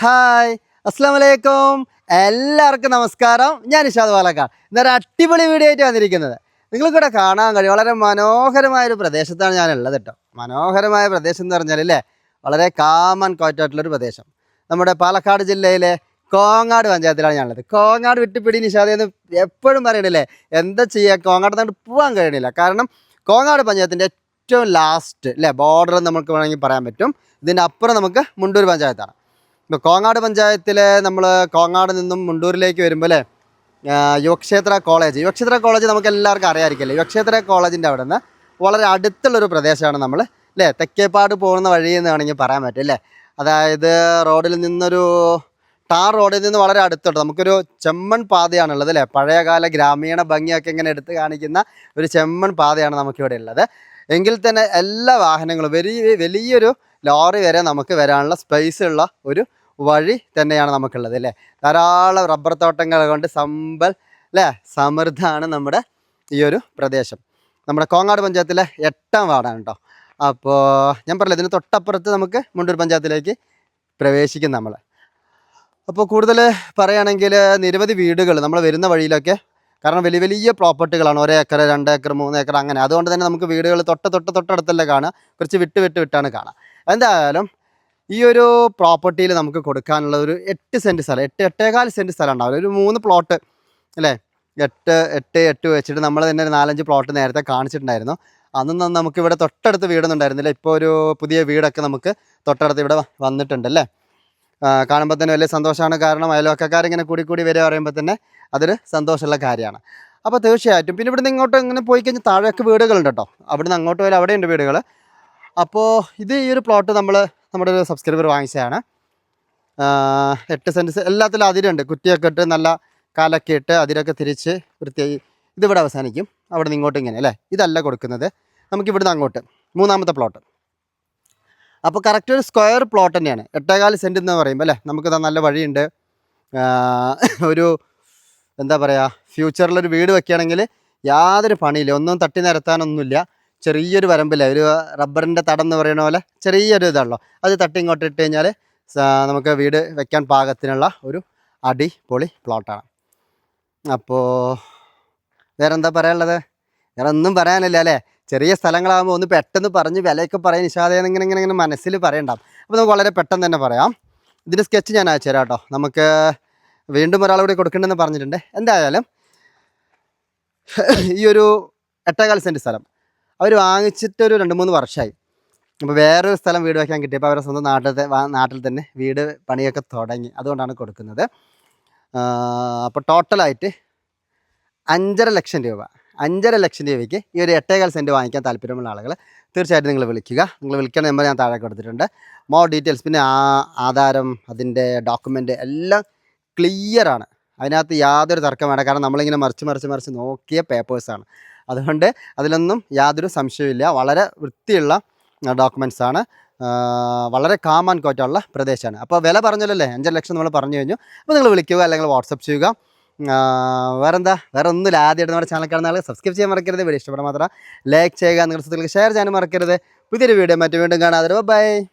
Hi അസ്സാം വലൈക്കും എല്ലാവർക്കും നമസ്കാരം. ഞാൻ ഇഷാദ് പാലക്കാട് ഇന്നൊരു അടിപൊളി വീഡിയോ ആയിട്ട് വന്നിരിക്കുന്നത്. നിങ്ങൾക്കിവിടെ കാണാൻ കഴിയും. വളരെ മനോഹരമായ ഒരു പ്രദേശത്താണ് ഞാൻ ഉള്ളത് കേട്ടോ. മനോഹരമായ പ്രദേശം എന്ന് പറഞ്ഞാൽ അല്ലേ വളരെ കാമൻ കോറ്റായിട്ടുള്ളൊരു പ്രദേശം. നമ്മുടെ പാലക്കാട് ജില്ലയിലെ കോങ്ങാട് പഞ്ചായത്തിലാണ് ഞാനുള്ളത്. കോങ്ങാട് വിട്ടുപിടി നിഷാദ് എന്ന് എപ്പോഴും പറയണില്ലേ? എന്താ ചെയ്യുക കോങ്ങാട് നിന്ന് പോകാൻ കഴിയണില്ല. കാരണം കോങ്ങാട് പഞ്ചായത്തിന്റെ ഏറ്റവും ലാസ്റ്റ് അല്ലേ ബോർഡർ നമുക്ക് വേണമെങ്കിൽ പറയാൻ പറ്റും. ഇതിന്റെ അപ്പുറം നമുക്ക് മുണ്ടൂർ പഞ്ചായത്താണ്. ഇപ്പോൾ കോങ്ങാട് പഞ്ചായത്തിലെ നമ്മൾ കോങ്ങാട് നിന്നും മുണ്ടൂരിലേക്ക് വരുമ്പോൾ അല്ലേ? യുവക്ഷേത്ര കോളേജ്. യുവക്ഷേത്ര കോളേജ് നമുക്ക് എല്ലാവർക്കും അറിയാമായിരിക്കില്ലേ യുവക്ഷേത്ര കോളേജിന്റെ അവിടെ നിന്ന് വളരെ അടുത്തുള്ളൊരു പ്രദേശമാണ് നമ്മൾ അല്ലേ? തെക്കേപ്പാട് പോകുന്ന വഴി എന്ന് വേണമെങ്കിൽ പറയാൻ പറ്റും അല്ലേ? അതായത് റോഡിൽ നിന്നൊരു ടാർ റോഡിൽ നിന്ന് വളരെ അടുത്തുണ്ട്. നമുക്കൊരു ചെമ്മൺ പാതയാണുള്ളത് അല്ലേ? പഴയകാല ഗ്രാമീണ ഭംഗിയൊക്കെ ഇങ്ങനെ എടുത്ത് കാണിക്കുന്ന ഒരു ചെമ്മൺ പാതയാണ് നമുക്കിവിടെ ഉള്ളത്. എങ്കിൽ തന്നെ എല്ലാ വാഹനങ്ങളും വലിയ വലിയൊരു ലോറി വരെ നമുക്ക് വരാനുള്ള സ്പേസ് ഉള്ള ഒരു വഴി തന്നെയാണ് നമുക്കുള്ളത് അല്ലേ? ധാരാളം റബ്ബർ തോട്ടങ്ങൾ കൊണ്ട് സമ്പൽ അല്ലേ? സമൃദ്ധമാണ് നമ്മുടെ ഈ ഒരു പ്രദേശം. നമ്മുടെ കോങ്ങാട് പഞ്ചായത്തിലെ എട്ടാം വാർഡാണ് കേട്ടോ അപ്പോൾ ഞാൻ പറഞ്ഞില്ല ഇതിന് തൊട്ടപ്പുറത്ത് നമുക്ക് മുണ്ടൂർ പഞ്ചായത്തിലേക്ക് പ്രവേശിക്കും നമ്മൾ അപ്പോൾ കൂടുതൽ പറയുകയാണെങ്കിൽ നിരവധി വീടുകൾ നമ്മൾ വരുന്ന വഴിയിലൊക്കെ കാരണം വലിയ വലിയ പ്രോപ്പർട്ടികളാണ്. ഒരേ ഏക്കർ രണ്ട് ഏക്കർ മൂന്ന് ഏക്കർ അങ്ങനെ. അതുകൊണ്ട് തന്നെ നമുക്ക് വീടുകൾ തൊട്ട് തൊട്ട് തൊട്ടടുത്തല്ലേ കാണുക. കുറച്ച് വിട്ട് വിട്ട് വിട്ടാണ് കാണുക. എന്തായാലും ഈ ഒരു പ്രോപ്പർട്ടിയിൽ നമുക്ക് കൊടുക്കാനുള്ള ഒരു എട്ട് സെന്റ് സ്ഥലം എട്ട് എട്ടേകാൽ സെന്റ് സ്ഥലം ഉണ്ടാവില്ല. ഒരു മൂന്ന് പ്ലോട്ട് അല്ലേ? എട്ട് എട്ട് എട്ട് വെച്ചിട്ട് നമ്മൾ തന്നെ ഒരു നാലഞ്ച് പ്ലോട്ട് നേരത്തെ കാണിച്ചിട്ടുണ്ടായിരുന്നു. അന്നൊന്നും നമുക്ക് ഇവിടെ തൊട്ടടുത്ത് വീടൊന്നും ഉണ്ടായിരുന്നില്ല ഇപ്പോൾ ഒരു പുതിയ വീടൊക്കെ നമുക്ക് തൊട്ടടുത്ത് ഇവിടെ വന്നിട്ടുണ്ട് അല്ലേ? കാണുമ്പോൾ തന്നെ വലിയ സന്തോഷമാണ് കാരണം അയൽവക്കക്കാരിങ്ങനെ കൂടി കൂടി വരിക പറയുമ്പോൾ തന്നെ അതൊരു സന്തോഷമുള്ള കാര്യമാണ്. അപ്പോൾ തീർച്ചയായിട്ടും. പിന്നെ ഇവിടുന്ന് ഇങ്ങോട്ട് ഇങ്ങനെ പോയി കഴിഞ്ഞാൽ താഴെയൊക്കെ വീടുകളുണ്ട് കേട്ടോ. അവിടുന്ന് അങ്ങോട്ട് പോയാൽ അവിടെയുണ്ട് വീടുകൾ അപ്പോൾ ഇത് ഈ ഒരു പ്ലോട്ട് നമ്മൾ നമ്മുടെ ഒരു സബ്സ്ക്രൈബർ വാങ്ങിച്ചതാണ്. എട്ട് സെന്റ് എല്ലാത്തിലും അതിരുണ്ട്. കുറ്റിയൊക്കെ ഇട്ട് നല്ല കാലൊക്കെ ഇട്ട് അതിരൊക്കെ തിരിച്ച് വൃത്തിയായി ഇതിവിടെ അവസാനിക്കും. അവിടെ നിന്ന് ഇങ്ങോട്ട് ഇങ്ങനെ അല്ലേ? ഇതല്ല കൊടുക്കുന്നത്. നമുക്ക് ഇവിടുന്ന് അങ്ങോട്ട് മൂന്നാമത്തെ പ്ലോട്ട് അപ്പോൾ കറക്റ്റ് ഒരു സ്ക്വയർ പ്ലോട്ട് തന്നെയാണ്. എട്ടേകാൽ സെന്റ് എന്ന് പറയുമ്പോൾ അല്ലേ? നമുക്ക് ഇതാ നല്ല വഴിയുണ്ട്. ഒരു എന്താ പറയുക ഫ്യൂച്ചറിലൊരു വീട് വെക്കുകയാണെങ്കിൽ യാതൊരു പണിയില്ല. ഒന്നും തട്ടി നിരത്താനൊന്നുമില്ല. ചെറിയൊരു വരമ്പില്ല ഒരു റബ്ബറിന്റെ തടം എന്ന് പറയുന്ന പോലെ ചെറിയൊരു ഇതാണല്ലോ അത് തട്ടി ഇങ്ങോട്ട് ഇട്ട് കഴിഞ്ഞാൽ നമുക്ക് വീട് വെക്കാൻ പാകത്തിനുള്ള ഒരു അടിപൊളി പ്ലോട്ടാണ് അപ്പോൾ വേറെ എന്താ പറയാനുള്ളത്? വേറെ ഒന്നും പറയാനില്ല അല്ലേ? ചെറിയ സ്ഥലങ്ങളാകുമ്പോൾ ഒന്ന് പെട്ടെന്ന് പറഞ്ഞ് വിലയൊക്കെ പറയാൻ നിഷാദേന്ന് ഇങ്ങനെ ഇങ്ങനെ ഇങ്ങനെ മനസ്സിൽ പറയണ്ടാവും. അപ്പോൾ നമുക്ക് വളരെ പെട്ടെന്ന് തന്നെ പറയാം. ഇതിന്റെ സ്കെച്ച് ഞാൻ അയച്ചു തരാം കേട്ടോ. നമുക്ക് വീണ്ടും ഒരാൾ കൂടി കൊടുക്കണമെന്ന് പറഞ്ഞിട്ടുണ്ട്. എന്തായാലും ഈ ഒരു എട്ടേകാൽ സെന്റ് സ്ഥലം. അവർ വാങ്ങിച്ചിട്ടൊരു രണ്ട് മൂന്ന് വർഷമായി അപ്പോൾ വേറൊരു സ്ഥലം വീട് വയ്ക്കാൻ കിട്ടിയപ്പോൾ അവരുടെ സ്വന്തം നാട്ടിലത്തെ നാട്ടിൽ തന്നെ വീട് പണിയൊക്കെ തുടങ്ങി. അതുകൊണ്ടാണ് കൊടുക്കുന്നത്. അപ്പോൾ ടോട്ടലായിട്ട് അഞ്ചര ലക്ഷം രൂപ. അഞ്ചര ലക്ഷം രൂപയ്ക്ക് ഈ ഒരു എട്ടേകാൽ സെന്റ് വാങ്ങിക്കാൻ താല്പര്യമുള്ള ആളുകൾ തീർച്ചയായിട്ടും നിങ്ങൾ വിളിക്കുക. നിങ്ങൾ വിളിക്കണ നമ്പർ ഞാൻ താഴെ കൊടുത്തിട്ടുണ്ട്. മോർ ഡീറ്റെയിൽസ് പിന്നെ ആ ആധാരം അതിന്റെ ഡോക്യുമെന്റ് എല്ലാം ക്ലിയറാണ് അതിനകത്ത് യാതൊരു തർക്കം വേണ്ട. കാരണം നമ്മളിങ്ങനെ മറിച്ച് മറിച്ച് മറിച്ച് നോക്കിയ പേപ്പേഴ്സാണ് അതുകൊണ്ട് അതിലൊന്നും യാതൊരു സംശയമില്ല വളരെ വൃത്തിയുള്ള ഡോക്യുമെന്റ്സ് ആണ്. വളരെ കാമൻ കോറ്റുള്ള പ്രദേശമാണ്. അപ്പോൾ വില പറഞ്ഞല്ലോ അഞ്ചര ലക്ഷം നമ്മൾ പറഞ്ഞു കഴിഞ്ഞു. അപ്പോൾ നിങ്ങൾ വിളിക്കുക അല്ലെങ്കിൽ വാട്സപ്പ് ചെയ്യുക. വേറെ വേറെന്താ? വേറെ ഒന്നുമില്ല. ആദ്യമായിട്ട് നമ്മുടെ ചാനൽ കാണുന്ന ആൾ സബ്സ്ക്രൈബ് ചെയ്യാൻ മറക്കരുത്. വീഡിയോ ഇഷ്ടപ്പെടാൻ മാത്രം ലൈക്ക് ചെയ്യുക. നിങ്ങളുടെ സുഹൃത്തുക്കൾക്ക് ഷെയർ ചെയ്യാനും മറക്കരുത്. പുതിയൊരു വീഡിയോ മറ്റു വീണ്ടും കാണാതെ ബൈ